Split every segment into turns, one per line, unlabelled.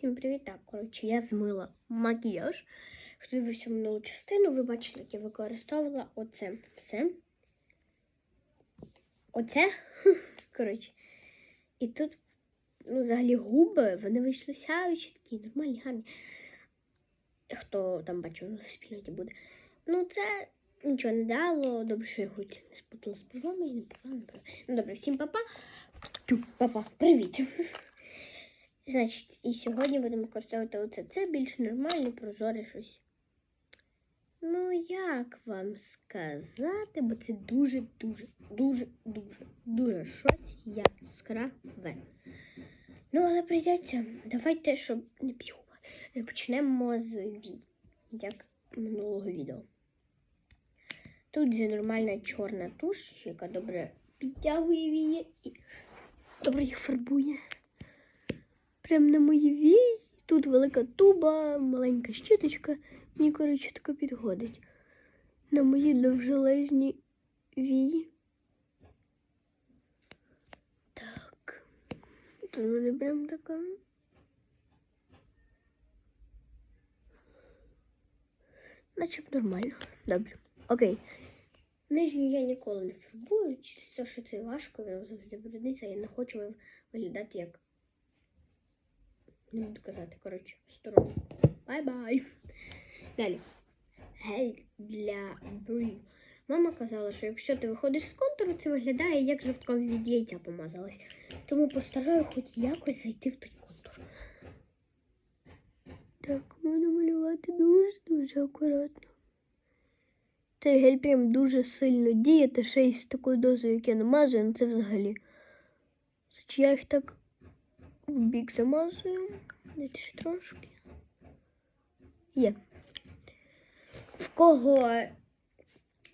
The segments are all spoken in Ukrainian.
Всім привіт! Так, коротше, я змила макіяж. Хто дивився минулу частину, ви бачили, як я використовувала оце все. Оце. Коротше. І тут, ну, взагалі, губи, вони вийшли сяючі, такі нормальні, гарні. Хто там бачив, ну, в спільноті буде. Ну, це нічого не дало. Добре, що я хоч не спутала з бровами і не пила, не пила. Ну, добре, всім папа. Папа, привіт. Значить, і сьогодні будемо використовувати оце. Це більш нормальне, прозоре щось. Ну, як вам сказати, бо це дуже, дуже, дуже, дуже, щось яскраве. Ну, але прийдеться. Давайте, щоб не психувати. Почнемо з як минулого відео. Тут же нормальна чорна туш, яка добре підтягує вії і добре їх фарбує. Прям на мої вії. Тут велика туба, маленька щіточка. Мені, коротше, така підходить. На мої довжелезні вії. Так. Тут мене прям така. Начеб нормально. Добре. Окей. Нижню я ніколи не фарбую, через те, що це важко, вона завжди брудиться, я не хочу виглядати як не буду казати, коротше, сторону. Бай-бай. Далі. Гель для брів. Мама казала, що якщо ти виходиш з контуру, це виглядає, як жовткові від яйця помазалась. Тому постараю хоч якось зайти в той контур. Так, буду малювати дуже-дуже акуратно. Цей гель прям дуже сильно діє, та ще й з такою дозою, як я намазую, ну це взагалі. Значить, я їх так в бік замазую. Дайте трошки. Є. В кого,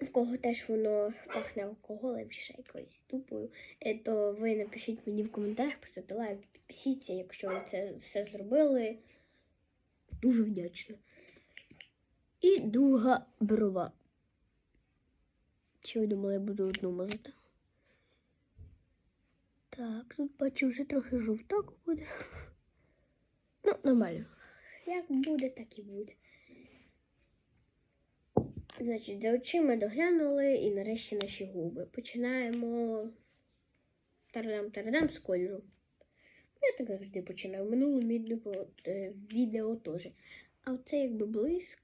в кого теж воно пахне алкоголем чи ще якоюсь тупою, е, то ви напишіть мені в коментарях, поставте лайк, підпишіться, якщо ви це все зробили. Дуже вдячна. І друга брова. Чи ви думали, я буду одну мазати? Так, тут бачу вже трохи жовток буде. Ну, нормально. Як буде, так і буде. Значить, за очима доглянули і нарешті наші губи. Починаємо тарадам-тарадам з кольору. Я так завжди починаю. В минулому відео, е, відео теж. А оце якби блиск.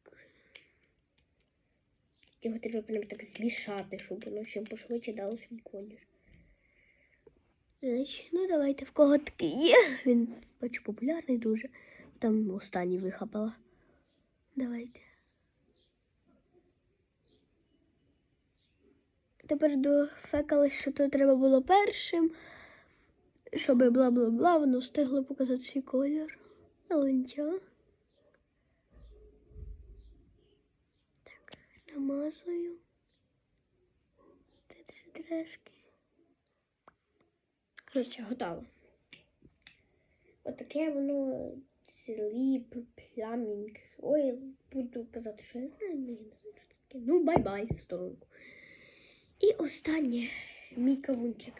Його треба прям так змішати, щоб воно ще пошвидше дало свій колір. Значить, ну давайте в кого такий є. Він бачу популярний дуже. Там останній вихапала. Давайте. Тепер дофекали, що то треба було першим, щоб бла-бла-бла, воно встигло показати свій колір. Але нічого. Так, намазую. Це трошки. Коротше, готово. Отаке воно сліп, пламінг. Ой, буду казати, що я знаю, але я не знаю, що це таке. Ну, бай-бай в сторонку. І останнє мій кавунчик.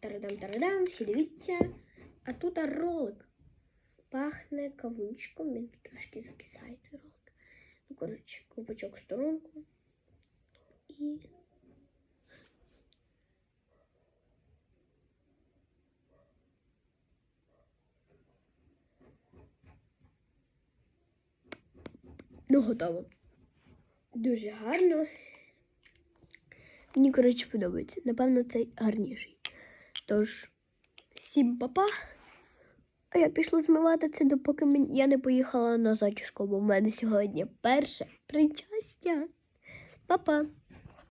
Тарадам-тарадам, всі дивіться. А тут ролик. Пахне кавунчиком, він тут трошки закисає той ролик. Ну, коротше, купочок в сторонку. І Ну, готово. Дуже гарно. Мені, коротше, подобається. Напевно, цей гарніший. Тож, всім папа. А я пішла змивати це, допоки я не поїхала на зачіску, бо в мене сьогодні перше причастя. Па-па!